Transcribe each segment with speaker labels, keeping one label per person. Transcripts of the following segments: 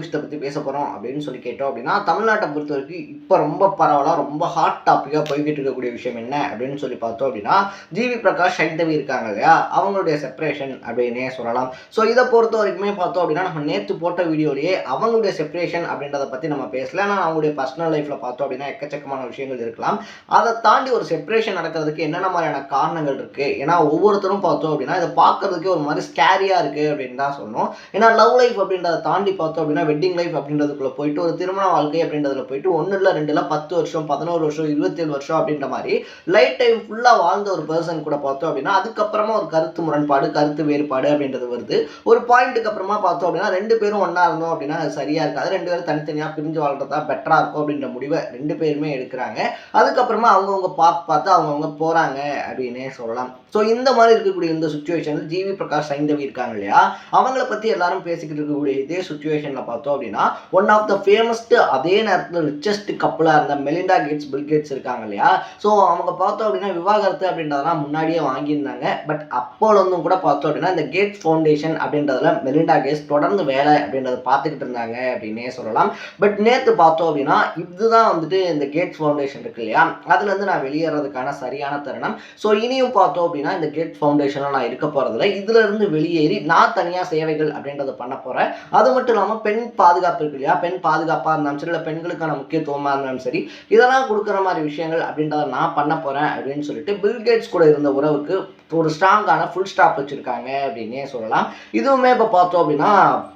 Speaker 1: விஷயத்தை பற்றி பேச போகிறோம் அப்படின்னு சொல்லி கேட்டோம் அப்படின்னா தமிழ்நாட்டை பொறுத்த வரைக்கும் இப்போ ரொம்ப பரவலாக ரொம்ப ஹாட் டாப்பிக்காக போய்கிட்டு இருக்கக்கூடிய விஷயம் என்ன அப்படின்னு சொல்லி பார்த்தோம் அப்படின்னா ஜிவி பிரகாஷ் சைந்தவி இருக்காங்க இல்லையா? அவங்களுடைய செப்பரேஷன் அப்படின்னே சொல்லலாம். ஸோ இதை பொறுத்த வரைக்குமே பார்த்தோம் அப்படின்னா நம்ம நேற்று போட்ட வீடியோலேயே அவங்களுடைய செப்பரேஷன் அப்படின்றத பற்றி நம்ம பேசல. ஆனால் அவங்களுடைய பர்சனல் லைஃப்பில் பார்த்தோம் அப்படின்னா எக்கச்சக்கமான விஷயங்கள் இருக்கலாம். அதை தாண்டி ஒரு செப்பரேஷன் நடக்கிறதுக்கு என்னென்ன மாதிரியான காரணங்கள் இருக்குது ஏன்னா ஒவ்வொருத்தரும் பார்த்தோம் அப்படின்னா இதை பார்க்கறதுக்கே ஒரு மாதிரி ஸ்கேரியாக இருக்குது அப்படின்னு தான் சொன்னோம் ஏன்னா லவ் லைஃப் அப்படின்றத தாண்டி பார்த்தோம் அப்படின்னா வெட்டிங் லைஃப் அப்படின்றதுக்குள்ள போயிட்டு ஒரு திருமண வாழ்க்கை அப்படின்றதுல போயிட்டு ஒன்று இல்லை ரெண்டு இல்லை பத்து வருஷம் பதினோரு வருஷம் இருபத்தேழு வருஷம் அப்படின்ற மாதிரி லைஃப் டைம் ஃபுல்லாக வாழ்ந்த ஒரு பர்சன் கூட பார்த்தோம் அப்படின்னா அதுக்கப்புறமா ஒரு கருத்து முரண்பாடு கருத்து வேறுபாடு அப்படின்றது வருது. ஒரு பாயிண்ட்டுக்கு அப்புறமா பார்த்தோம் அப்படின்னா ரெண்டு பேரும் ஒன்றா இருந்தோம் அப்படின்னா அது சரியாக இருக்காது. ரெண்டு பேரும் தனித்தனியாக பிரிஞ்சு வாழ்றதா பெட்டராக இருக்கும் அப்படின்ற முடிவை ரெண்டு பேருமே எடுக்கிறாங்க. அதுக்கப்புறமா அவங்கவுங்க பார்த்து பார்த்து அவங்கவுங்க போகிறாங்க அப்படின்னே சொல்லலாம். ஸோ இந்த மாதிரி இருக்கக்கூடிய இந்த சுச்சுவேஷனில் ஜிவி பிரகாஷ் சைந்தவி இருக்காங்க இல்லையா? அவங்கள பற்றி எல்லாரும் பேசிக்கிட்டு இருக்கக்கூடிய இதே சுச்சுவேஷனில் பார்த்தோம் அப்படின்னா ஒன் ஆஃப் த ஃபேமஸ்ட் அதே நேரத்தில் ரிச்சஸ்ட் கப்பலாக இருந்த மெலிண்டா கேட்ஸ் பில் கேட்ஸ் இருக்காங்க இல்லையா? ஸோ அவங்க பார்த்தோம் அப்படின்னா விவாகரத்து அப்படின்றதெல்லாம் முன்னாடியே வாங்கியிருந்தாங்க. பட் அப்போலேருந்தும் கூட பார்த்தோம் அப்படின்னா இந்த கேட்ஸ் ஃபவுண்டேஷன் அப்படின்றதுல மெலிண்டா கேட்ஸ் தொடர்ந்து வேலை அப்படின்றத பார்த்துக்கிட்டு இருந்தாங்க அப்படின்னே சொல்லலாம். பட் நேற்று பார்த்தோம் அப்படின்னா இதுதான் வந்துட்டு இந்த கேட்ஸ் ஃபவுண்டேஷன் இருக்கு இல்லையா? அதுலேருந்து நான் வெளியேறதுக்கான சரியான தருணம். ஸோ இனியும் பார்த்தோம் அப்படின்னா இந்த கேட் ஃபவுண்டேஷனில் நான் இருக்க போகிறதில்ல இதுலேருந்து வெளியேறி நான் தனியாக சேவைகள் அப்படின்றத பண்ண போகிறேன் அது மட்டும் இல்லாமல் பெண் பாதுகாப்பு இருக்கு இல்லையா? பெண் பாதுகாப்பாக இருந்தாலும் சரி இல்லை பெண்களுக்கான முக்கியத்துவமாக இருந்தாலும் சரி இதெல்லாம் கொடுக்குற மாதிரி விஷயங்கள் அப்படின்றத நான் பண்ண போகிறேன் அப்படின்னு சொல்லிட்டு பில்கேட்ஸ் கூட இருந்த உறவுக்கு ஒரு ஸ்ட்ராங்கான ஃபுல் ஸ்டாப் வச்சுருக்காங்க அப்படின்னே சொல்லலாம். இதுவுமே இப்போ பார்த்தோம் அப்படின்னா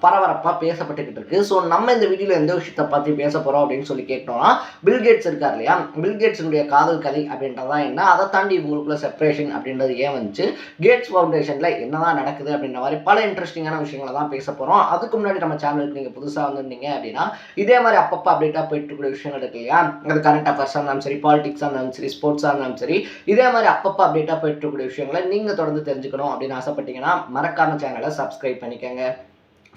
Speaker 1: பரபரப்பாக பேசப்பட்டுக்கிட்டு இருக்கு. ஸோ நம்ம இந்த வீடியோவில் எந்த விஷயத்தை பற்றி பேச போகிறோம் அப்படின்னு சொல்லி கேட்டோம்னா பில்கேட்ஸ் இருக்கார் இல்லையா? பில்கேட்ஸினுடைய காதல் கதை அப்படின்றதான் என்ன? அதை தாண்டி இவங்களுக்குள்ள செப்பரேஷன் அப்படின்றது ஏன் வந்துச்சு? கேட்ஸ் ஃபவுண்டேஷனில் என்னதான் நடக்குது அப்படின்ற மாதிரி பல இன்ட்ரெஸ்டிங்கான விஷயங்களை தான் பேச போகிறோம் அதுக்கு முன்னாடி நம்ம சேனலுக்கு நீங்கள் புதுசாக வந்திருந்தீங்க அப்படின்னா இதே மாதிரி அப்பப்போ அப்டேட்டாக போயிட்டு விஷயங்கள் இருக்கு இல்லையா? அது கரண்ட் அஃபேர்ஸாக இருந்தாலும் சரி பாலிடிக்ஸாக இருந்தாலும் சரி ஸ்போர்ட்ஸாக இருந்தாலும் சரி இதே மாதிரி அப்பப்போ அப்டேட்டாக போயிட்டு இருக்கக்கூடிய விஷயங்களை நீங்கள் தொடர்ந்து தெரிஞ்சுக்கணும் அப்படின்னு ஆசைப்பட்டீங்கன்னா மறக்காம சேனலை சப்ஸ்கிரைப் பண்ணிக்கோங்க.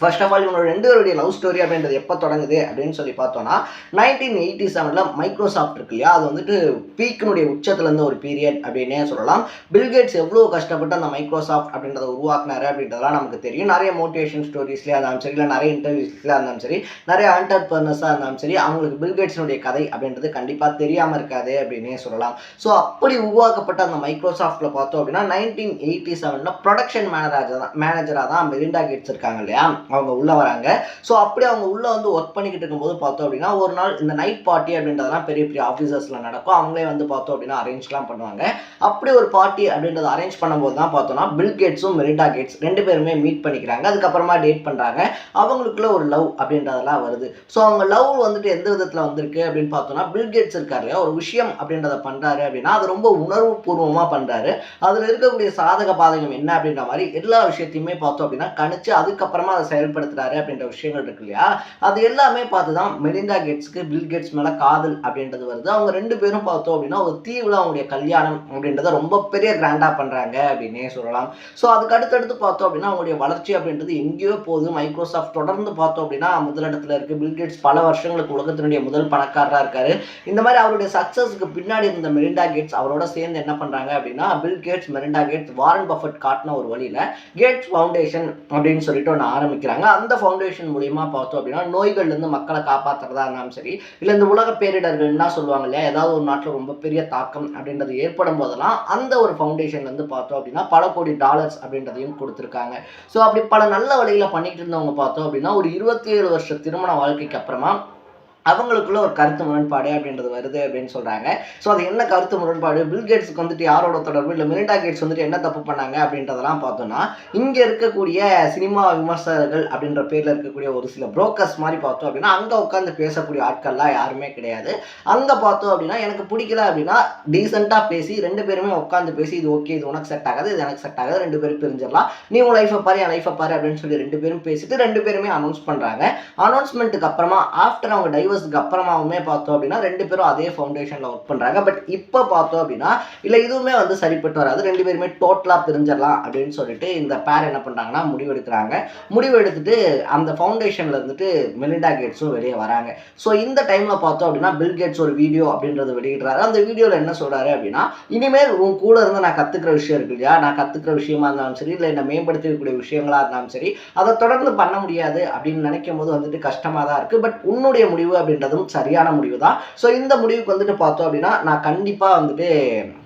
Speaker 1: ஃபர்ஸ்ட் ஆஃப் ஆல் இவங்களோட ரெண்டு பேருடைய லவ் ஸ்டோரி அப்படின்றது எப்போ தொடங்குது அப்படின்னு சொல்லி பார்த்தோம்னா நைன்டீன் எயிட்டி செவனில் மைக்ரோசாஃப்ட் இருக்கு இல்லையா? அது வந்துட்டு பீக்கினுடைய உச்சத்துலேருந்து ஒரு பீரியட் அப்படின்னே சொல்லலாம். பில்கேட்ஸ் எவ்வளோ கஷ்டப்பட்டு அந்த மைக்ரோசாஃப்ட் அப்படின்றத உருவாக்குனாரு அப்படின்றதெல்லாம் நமக்கு தெரியும். நிறைய மோட்டிவேஷன் ஸ்டோரிஸ்லேயே இருந்தாலும் சரி இல்லை நிறைய இன்டர்வியூஸ்லேயே இருந்தாலும் சரி நிறைய ஆண்டர்பர்னர்ஸாக இருந்தாலும் சரி அவங்களுக்கு பில்கேட்ஸினுடைய கதை அப்படின்றது கண்டிப்பாக தெரியாமல் இருக்காது அப்படின்னே சொல்லலாம். ஸோ அப்படி உருவாக்கப்பட்ட அந்த மைக்ரோசாஃப்ட்டில் பார்த்தோம் அப்படின்னா நைன்டீன் எயிட்டி செவனில் ப்ரொடக்ஷன் மேனேஜர் தான் மேனேஜராக தான் மெரிண்டா கேட்ஸ் இருக்காங்க இல்லையா? அவங்க உள்ளே வராங்க. ஸோ அப்படி அவங்க உள்ளே வந்து ஒர்க் பண்ணிக்கிட்டு இருக்கும்போது பார்த்தோம் அப்படின்னா ஒரு நாள் இந்த நைட் பார்ட்டி அப்படின்றதெல்லாம் பெரிய பெரிய ஆஃபீஸர்ஸில் நடக்கும். அவங்களே வந்து பார்த்தோம் அப்படின்னா அரேஞ்ச்லாம் பண்ணுவாங்க. அப்படி ஒரு பார்ட்டி அப்படின்றத அரேஞ்ச் பண்ணும்போது தான் பார்த்தோம்னா பில் கேட்ஸும் மெரிடா கேட்ஸ் ரெண்டு பேருமே மீட் பண்ணிக்கிறாங்க. அதுக்கப்புறமா டேட் பண்ணுறாங்க அவங்களுக்குள்ள ஒரு லவ் அப்படின்றதெல்லாம் வருது. ஸோ அவங்க லவ் வந்துட்டு எந்த விதத்தில் வந்திருக்கு அப்படின்னு பார்த்தோம்னா பில் கேட்ஸ் இருக்கார் இல்லையா? ஒரு விஷயம் அப்படின்றத பண்ணுறாரு அப்படின்னா அது ரொம்ப உணர்வு பூர்வமாக பண்ணுறாரு அதில் இருக்கக்கூடிய சாதக பாதகம் என்ன அப்படின்ற மாதிரி எல்லா விஷயத்தையுமே பார்த்தோம் அப்படின்னா கணிச்சு அதுக்கப்புறமா அதை செயல்படுத்துறாரு அப்படின்ற விஷயங்கள் இருக்கு இல்லையா? அது எல்லாமே பார்த்து தான் மெலிண்டா கேட்ஸ்க்கு பில் கேட்ஸ் மேலே காதல் அப்படின்றது வருது. அவங்க ரெண்டு பேரும் பார்த்தோம் அப்படின்னா ஒரு தீவில் அவங்களுடைய கல்யாணம் அப்படின்றத ரொம்ப பெரிய கிராண்டாக பண்ணுறாங்க அப்படின்னே சொல்லலாம். ஸோ அதுக்கு அடுத்தடுத்து பார்த்தோம் அப்படின்னா அவங்களுடைய வளர்ச்சி அப்படின்றது எங்கேயோ போகுது. மைக்ரோசாஃப்ட் தொடர்ந்து பார்த்தோம் அப்படின்னா முதலிடத்துல இருக்கு. பில் கேட்ஸ் பல வருஷங்களுக்கு உலகத்தினுடைய முதல் பணக்காரராக இருக்காரு. இந்த மாதிரி அவருடைய சக்ஸஸ்க்கு பின்னாடி இருந்த மெலிண்டா கேட்ஸ் அவரோட சேர்ந்து என்ன பண்ணுறாங்க அப்படின்னா Bill Gates Melinda Gates Warren Buffett காட்டின ஒரு வழியில் கேட்ஸ் ஃபவுண்டேஷன் அப்படின்னு சொல்லிட்டு ஒன்று ஆரம்பிக்கிறாங்க. அந்த ஃபவுண்டேஷன் மூலியமா பார்த்தோம் அப்படின்னா நோய்கள்லேருந்து மக்களை காப்பாற்றுறதா இருந்தாலும் சரி இல்லை இந்த உலக பேரிடர்கள்னா சொல்லுவாங்க இல்லையா ஏதாவது ஒரு நாட்டில் ரொம்ப பெரிய தாக்கம் அப்படின்றது ஏற்படும் போதெல்லாம் அந்த ஒரு ஃபவுண்டேஷன்லேருந்து பார்த்தோம் அப்படின்னா பல கோடி டாலர்ஸ் அப்படின்றதையும் கொடுத்துருக்காங்க. ஸோ அப்படி பல நல்ல வழியில் பண்ணிக்கிட்டு இருந்தவங்க பார்த்தோம் அப்படின்னா ஒரு இருபத்தி ஏழு வருஷ திருமண வாழ்க்கைக்கு அப்புறமா அவங்களுக்குள்ள ஒரு கருத்து முரண்பாடு அப்படின்றது வருது அப்படின்னு சொல்றாங்க. ஸோ அது என்ன கருத்து முரண்பாடு? பில் கேட்ஸ்க்கு வந்துட்டு யாரோட தொடர்பு? இல்லை மிரிண்டா கேட்ஸ் வந்துட்டு என்ன தப்பு பண்ணாங்க அப்படின்றதெல்லாம் பார்த்தோம்னா இங்கே இருக்கக்கூடிய சினிமா விமர்சகர்கள் அப்படின்ற பேரில் இருக்கக்கூடிய ஒரு சில புரோக்கர்ஸ் மாதிரி பார்த்தோம் அப்படின்னா அங்கே உட்காந்து பேசக்கூடிய ஆட்கள்லாம் யாருமே கிடையாது. அங்கே பார்த்தோம் அப்படின்னா எனக்கு பிடிக்கல அப்படின்னா டீசெண்டாக பேசி ரெண்டு பேருமே உட்காந்து பேசி இது ஓகே இது உனக்கு செட் ஆகாது இது எனக்கு செட் ஆகாது ரெண்டு பேரும் பிரிஞ்சிடலாம். நீ உன் லைஃபை பாரு என் லைஃபை பாரு அப்படின்னு சொல்லி ரெண்டு பேரும் பேசிட்டு ரெண்டு பேருமே அனௌன்ஸ் பண்ணுறாங்க அனௌன்ஸ்மெண்ட்டுக்கு அப்புறமா ஆஃப்டர் அவங்க டைவர்ஸ் டிவோர்ஸஸ்க்கு அப்புறமாவுமே பார்த்தோம் அப்படின்னா ரெண்டு பேரும் அதே ஃபவுண்டேஷனில் ஒர்க் பண்ணுறாங்க பட் இப்போ பார்த்தோம் அப்படின்னா இல்லை இதுவுமே வந்து சரிப்பட்டு வராது. ரெண்டு பேருமே டோட்டலாக பிரிஞ்சிடலாம் அப்படின்னு சொல்லிட்டு இந்த பேர் என்ன பண்ணுறாங்கன்னா முடிவு எடுக்கிறாங்க. முடிவு எடுத்துட்டு அந்த ஃபவுண்டேஷனில் இருந்துட்டு மெலிண்டா கேட்ஸும் வெளியே வராங்க. ஸோ இந்த டைமில் பார்த்தோம் அப்படின்னா பில் கேட்ஸ் ஒரு வீடியோ அப்படின்றத வெளியிடுறாரு. அந்த வீடியோவில் என்ன சொல்கிறாரு அப்படின்னா இனிமேல் உன் கூட இருந்து நான் கற்றுக்கிற விஷயம் இருக்கு இல்லையா? நான் கற்றுக்கிற விஷயமா இருந்தாலும் சரி இல்லை என்னை மேம்படுத்தக்கூடிய விஷயங்களாக இருந்தாலும் சரி அதை தொடர்ந்து பண்ண முடியாது அப்படின்னு நினைக்கும் போது வந்துட்டு கஷ்டமாக தான் இருக்குது பட் உன்னுடைய முடிவு அப்படின்றதும் சரியான முடிவு தான் ஸோ இந்த முடிவுக்கு வந்துட்டு பார்த்தோம் அப்படின்னா நான் கண்டிப்பாக வந்துட்டு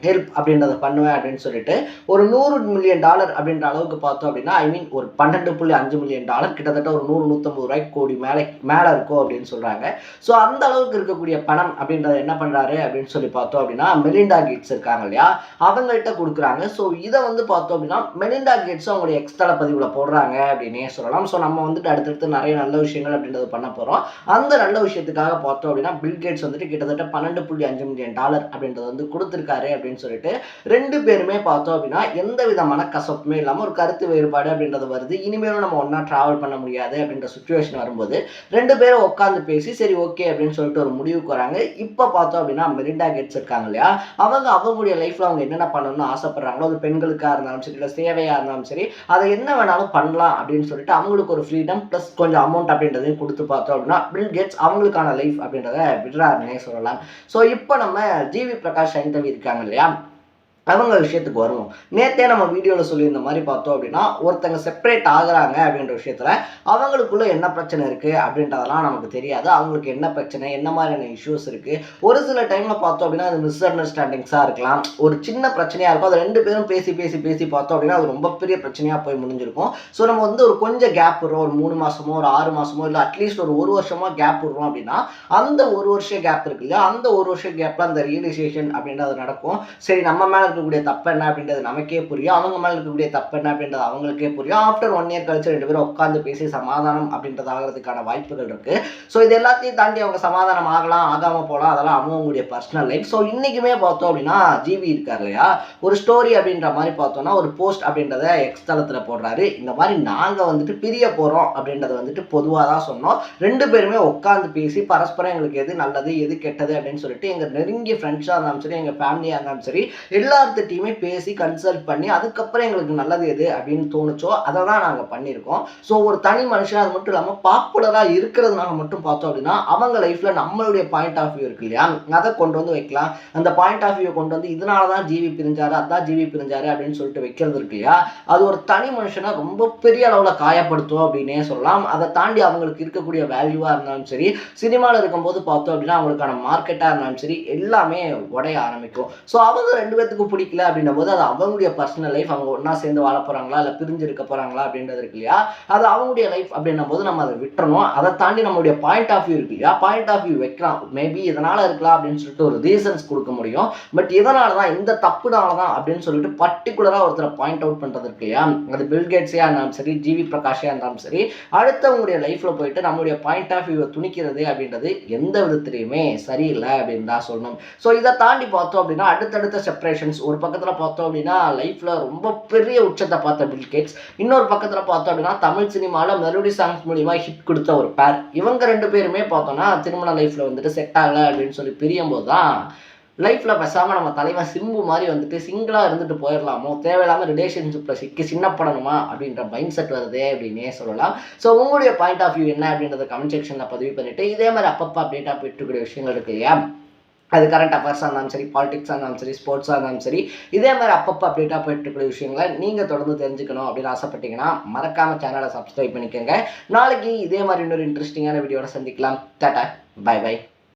Speaker 1: ஹெல்ப் அப்படின்றத பண்ணுவேன் அப்படின்னு சொல்லிட்டு ஒரு நூறு மில்லியன் டாலர் அப்படின்ற அளவுக்கு பார்த்தோம் அப்படின்னா ஐ மீன் ஒரு பன்னெண்டு புள்ளி அஞ்சு மில்லியன் டாலர் கிட்டத்தட்ட ஒரு நூறு நூற்றம்பது ரூபாய்க்கு கோடி மேலே மேலே இருக்கும் அப்படின்னு சொல்கிறாங்க ஸோ அந்த அளவுக்கு இருக்கக்கூடிய பணம் அப்படின்றத என்ன பண்ணுறாரு அப்படின்னு சொல்லி பார்த்தோம் அப்படின்னா மெலிண்டா கேட்ஸ் இருக்காங்க இல்லையா? அவங்கள்ட்ட கொடுக்குறாங்க. ஸோ இதை வந்து பார்த்தோம் அப்படின்னா மெலிண்டா கேட்ஸ் அவங்களுடைய எக்ஸ்தல பதிவில் போடுறாங்க அப்படின்னே சொல்லலாம். ஸோ நம்ம வந்துட்டு அடுத்தடுத்து நிறைய நல்ல விஷயங்கள் அப்படின்றது பண்ண போகிறோம் அந்த நல்ல விஷயத்துக்காக பார்த்தோம் அப்படின்னா பில் கேட்ஸ் வந்துட்டு கிட்டத்தட்ட பன்னெண்டு புள்ளி அஞ்சு மில்லியன் டாலர் அப்படின்றது வந்து கொடுத்துருக்காரு அப்படின்னு சொல்லிட்டு ரெண்டு பேருமே பார்த்தோம் அப்படின்னா எந்த விதமான கசப்புமே இல்லாமல் ஒரு கருத்து வேறுபாடு அப்படின்றது வருது. இனிமேலும் நம்ம ஒன்றா ட்ராவல் பண்ண முடியாது அப்படின்ற சுச்சுவேஷன் வரும்போது ரெண்டு பேரும் உட்காந்து பேசி சரி ஓகே அப்படின்னு சொல்லிட்டு ஒரு முடிவுக்கு வராங்க. இப்போ பார்த்தோம் அப்படின்னா மெரிண்டா கேட்ஸ் இருக்காங்க இல்லையா? அவங்க அவங்களுடைய லைஃப்பில் அவங்க என்னென்ன பண்ணணும்னு ஆசைப்படுறாங்களோ அது பெண்களுக்காக இருந்தாலும் சரி இல்லை சேவையாக இருந்தாலும் சரி அதை என்ன வேணாலும் பண்ணலாம் அப்படின்னு சொல்லிட்டு அவங்களுக்கு ஒரு ஃப்ரீடம் ப்ளஸ் கொஞ்சம் அமௌண்ட் அப்படின்றதையும் கொடுத்து பார்த்தோம் அப்படின்னா பில் கேட்ஸ் அவங்களுக்கு அவங்களுக்கான லைஃப் அப்படின்றத விடுறாருன்னே சொல்லலாம். ஸோ இப்போ நம்ம ஜிவி பிரகாஷ் சைந்தவி இருக்காங்க இல்லையா? அவங்க விஷயத்துக்கு வருவோம் நேற்றே நம்ம வீடியோவில் சொல்லியிருந்த மாதிரி பார்த்தோம் அப்படின்னா ஒருத்தங்க செப்பரேட் ஆகுறாங்க அப்படின்ற விஷயத்தில் அவங்களுக்குள்ள என்ன பிரச்சனை இருக்குது அப்படின்றதெல்லாம் நமக்கு தெரியாது. அவங்களுக்கு என்ன பிரச்சனை என்ன மாதிரியான இஷ்யூஸ் இருக்குது ஒரு சில டைமில் பார்த்தோம் அப்படின்னா அது மிஸ் அண்டர்ஸ்டாண்டிங்ஸாக இருக்கலாம். ஒரு சின்ன பிரச்சனையாக இருக்கும். அது ரெண்டு பேரும் பேசி பேசி பேசி பார்த்தோம் அப்படின்னா அது ரொம்ப பெரிய பிரச்சனையாக போய் முடிஞ்சிருக்கும். ஸோ நம்ம வந்து ஒரு கொஞ்சம் கேப் விடுறோம். ஒரு மூணு மாதமோ ஒரு ஆறு மாதமோ இல்லை அட்லீஸ்ட் ஒரு ஒரு வருஷமாக கேப் விடுறோம் அப்படின்னா அந்த ஒரு வருஷம் கேப் இருக்கு இல்லையா? அந்த ஒரு வருஷம் கேப்பில் அந்த ரியலைசேஷன் அப்படின்றது நடக்கும். சரி நம்ம மேலே இருக்கக்கூடிய தப்பு என்ன அப்படின்றது நமக்கே புரியும். அவங்க மேலே இருக்கக்கூடிய தப்பு என்ன அப்படின்றது அவங்களுக்கே புரியும். ஆஃப்டர் ஒன் இயர் கழிச்சு ரெண்டு பேரும் உட்காந்து பேசி சமாதானம் அப்படின்றது ஆகிறதுக்கான வாய்ப்புகள் இருக்கு. ஸோ இது எல்லாத்தையும் தாண்டி அவங்க சமாதானம் ஆகலாம் ஆகாமல் போகலாம். அதெல்லாம் அவங்களுடைய பர்சனல் லைஃப் ஸோ இன்றைக்குமே பார்த்தோம் அப்படின்னா ஜிவி இருக்கார் இல்லையா? ஒரு ஸ்டோரி அப்படின்ற மாதிரி பார்த்தோம்னா ஒரு போஸ்ட் அப்படின்றத எக்ஸ் தளத்தில் போடுறாரு. இந்த மாதிரி நாங்கள் வந்துட்டு பிரிய போகிறோம் அப்படின்றத வந்துட்டு பொதுவாக தான் சொன்னோம். ரெண்டு பேருமே உட்காந்து பேசி பரஸ்பரம் எங்களுக்கு எது நல்லது எது கெட்டது? அப்படின்னு சொல்லிட்டு எங்கள் நெருங்கிய ஃப்ரெண்ட்ஸாக இருந்தாலும் சரி எங்கள் ஃபேமிலியாக இருந்தாலும் சரி எல்லாத்துட்டையுமே பேசி கன்சல்ட் பண்ணி அதுக்கப்புறம் எங்களுக்கு நல்லது எது அப்படின்னு தோணுச்சோ அதை தான் நாங்கள் பண்ணியிருக்கோம். ஸோ ஒரு தனி மனுஷன் அது மட்டும் இல்லாமல் பாப்புலராக இருக்கிறதுனால மட்டும் பார்த்தோம் அப்படின்னா அவங்க லைஃப்பில் நம்மளுடைய பாயிண்ட் ஆஃப் வியூ இருக்கு இல்லையா? அதை கொண்டு வந்து வைக்கலாம். அந்த பாயிண்ட் ஆஃப் வியூ கொண்டு வந்து இதனால தான் ஜிவி பிரிஞ்சாரு அதான் ஜிவி பிரிஞ்சாரு அப்படின்னு சொல்லிட்டு வைக்கிறது இருக்கு இல்லையா? அது ஒரு தனி மனுஷனை ரொம்ப பெரிய அளவில் காயப்படுத்தும் அப்படின்னே சொல்லலாம். அதை தாண்டி அவங்களுக்கு இருக்கக்கூடிய வேல்யூவாக இருந்தாலும் சரி சினிமாவில் இருக்கும்போது பார்த்தோம் அப்படின்னா அவங்களுக்கான மார்க்கெட்டாக இருந்தாலும் சரி எல்லாமே உடைய ஆரம்பிக்கும். ஸோ அவங்க ரெண்டு பேத்துக்கு பிடிக்கல அப்படின்னும் போது அது அவங்களுடைய பர்சனல் லைஃப் அவங்க ஒன்றா சேர்ந்து வாழ போகிறாங்களா இல்லை பிரிஞ்சு இருக்க போகிறாங்களா அப்படின்றது இருக்கு இல்லையா? அது அவங்களுடைய லைஃப் அப்படின்னும் போது நம்ம அதை விட்டுறணும். அதை தாண்டி நம்மளுடைய பாயிண்ட் ஆஃப் வியூ இருக்கு இல்லையா? பாயிண்ட் ஆஃப் வியூ வைக்கலாம். மேபி இதனால் இருக்கலாம் அப்படின்னு சொல்லிட்டு ஒரு ரீசன்ஸ் கொடுக்க முடியும். பட் இதனால தான் இந்த தப்புனால தான் அப்படின்னு சொல்லிட்டு பர்டிகுலராக ஒருத்தரை பாயிண்ட் அவுட் பண்ணுறது இருக்கு இல்லையா? அது பில்கேட்ஸியாக இருந்தாலும் சரி ஜிவி பிரகாஷாக இருந்தாலும் சரி அடுத்தவங்களுடைய லைஃப்பில் போயிட்டு நம்மளுடைய பாயிண்ட் ஆஃப் வியூவை துணிக்கிறது அப்படின்றது எந்த விதத்துலையுமே சரியில்லை அப்படின்னு தான் சொல்லணும். ஸோ இதை தாண்டி பார்த்தோம் அப்படின்னா அடுத்தடுத்த செப்பரேஷன்ஸ் ஒரு பக்கத்தில் பார்த்தோம் அப்படின்னா லைஃப்பில் ரொம்ப பெரிய உச்சத்தை பார்த்த பில் கேட்ஸ் இன்னொரு பக்கத்தில் பார்த்தோம் அப்படின்னா தமிழ் சினிமாவில் மெலோடி சாங்ஸ் மூலிமா ஹிட் கொடுத்த ஒரு பேர் இவங்க ரெண்டு பேருமே பார்த்தோம்னா திருமண லைஃப்பில் வந்துட்டு செட் ஆகலை அப்படின்னு சொல்லி பிரியும் போது தான் லைஃப்பில் பேசாமல் நம்ம தலைவன் சிம்பு மாதிரி வந்துட்டு சிங்கிளாக இருந்துட்டு போயிடலாமோ? தேவையில்லாமல் ரிலேஷன்ஷிப்பில் சிக்கி பண்ணணுமா அப்படின்ற மைண்ட் செட் வருதே அப்படின்னே சொல்லலாம். ஸோ உங்களுடைய பாயிண்ட் ஆஃப் வியூ என்ன அப்படின்றத கமெண்ட் செக்ஷனில் பதிவு பண்ணிவிட்டு இதே மாதிரி அப்பப்போ அப்டேட்டாக பெற்றுக்கூடிய விஷயங்கள் இருக்கு இல்லையா? அது கரண்ட் அஃபேர்ஸாக இருந்தாலும் சரி பாலிடிக்ஸாக இருந்தாலும் சரி ஸ்போர்ட்ஸாக இருந்தாலும் சரி இதே மாதிரி அப்பப்போ அப்டேட்டாக போயிட்டு இருக்கிற விஷயங்களை நீங்கள் தொடர்ந்து தெரிஞ்சுக்கணும் அப்படின்னு ஆசைப்பட்டீங்கன்னா மறக்காமல் சேனலை சப்ஸ்கிரைப் பண்ணிக்கோங்க. நாளைக்கு இதே மாதிரி இன்னொரு இன்ட்ரெஸ்டிங்கான வீடியோட சந்திக்கலாம். Tata bye by